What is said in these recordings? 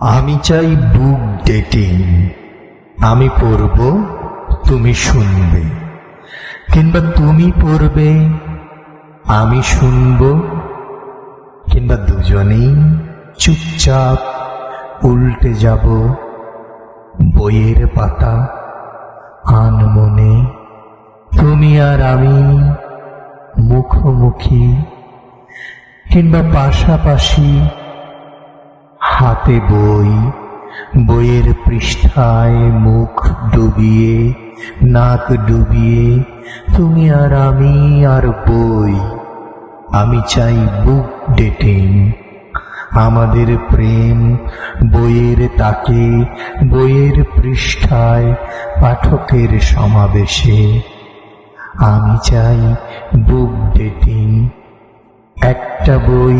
আমি চাই বুক ডেটিং আমি পড়ব, তুমি শুনবে। কিংবা তুমি পড়বে, আমি শুনব। কিংবা দুজনেই চুপচাপ উল্টে যাব বইয়ের পাতা আনমনে তুমি আর আমি মুখোমুখি। কিংবা পাশাপাশি হাতে বই, বইয়ের পৃষ্ঠায় মুখ ডুবিয়ে, নাক ডুবিয়ে, তুমি আর আমি আর বই। আমি চাই বুক ডেটিং আমাদের প্রেম বইয়ের তাকে, বইয়ের পৃষ্ঠায় পাঠকের সমাবেশে। আমি চাই বুক ডেটিং একটা বই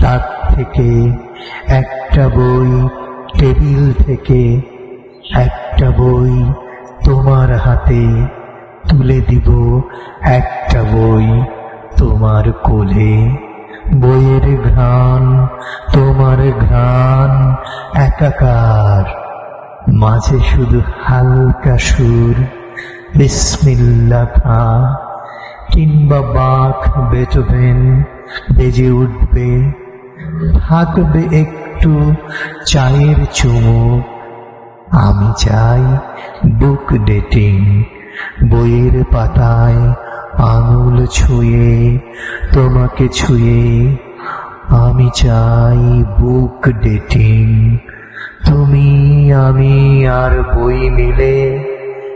তার থেকে, একটা বই টেবিল থেকে, একটা বই তোমার হাতে তুলে দিব, একটা বই তোমার কোলে। বইয়ের ঘ্রাণ, তোমার ঘ্রাণ একাকার, মাঝে শুধু হালকা সুর বিসমিল্লা খা। কিংবা বাঘ বেচবেন, বেজে উঠবে থাকবে একটু চায়ের চুমুক আমি চাই বুক ডেটিং, বইয়ের পাতায় আঙুল ছুঁয়ে, তোমাকে ছুঁয়ে। আমি চাই বুক ডেটিং, তুমি, আমি আর বই মিলে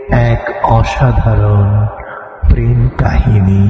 এক অসাধারণ প্রেম কাহিনী।